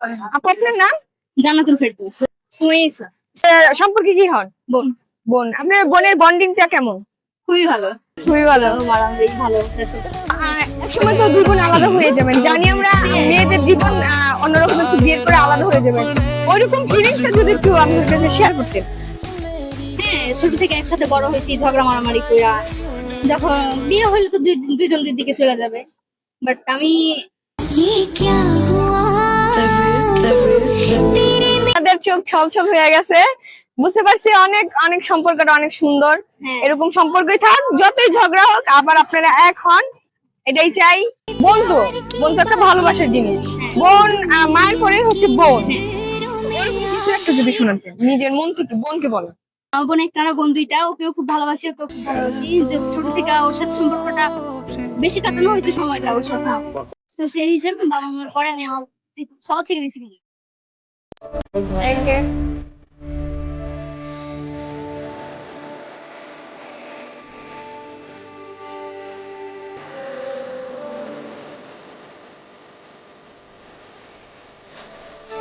আপু আপনার নাম? জান্নাতুল ফেরদৌস। সুমাইসা আচ্ছা, সম্পর্কে কি হন? বোন। বোন। আপনার বোনের বন্ডিংটা কেমন? খুবই ভালো। খুবই ভালো। একসময় তো দুই বোন আলাদা হয়ে যাবেন। জানি আমরা মেয়েদের জীবন অন্যরকম একটু বিয়ের পরে আলাদা হয়ে যাবেন। ওইরকম ফিলিংসটা যদি একটু আপনার কাছে শেয়ার করতেন। হ্যাঁ ছোট থেকে একসাথে বড় হয়েছি ঝগড়া মারামারি কইরা। যখন বিয়ে হলে তো দুই- দুইজন দুই দিকে চলে যাবে। বাট আমি চোখ ছলছল হয়ে গেছে। বুঝতে পারছি অনেক অনেক সম্পর্কটা অনেক সুন্দর। হ্যাঁ। এরকম সম্পর্কই থাক যতই ঝগড়া হোক আবার আপনারা এক হন এটাই চাই। বন্ধু বন্ধু একটা ভালোবাসার জিনিস। বোন মায়ের পরে হচ্ছে বোন। কিছু একটা যদি নিজের মন থেকে বোনকে বলো আমার বোন একটা না বোন দুইটা ওকেও খুব ভালোবাসি ওকেও খুব ভালোবাসি। যে ছোট থেকে ওর সাথে সম্পর্কটা বেশি কাটানো হয়েছে সময়টা ওর সাথে। তো সেই হিসেবে বাবা মার পরে আমি আমার সবার থেকে বেশি Thank you.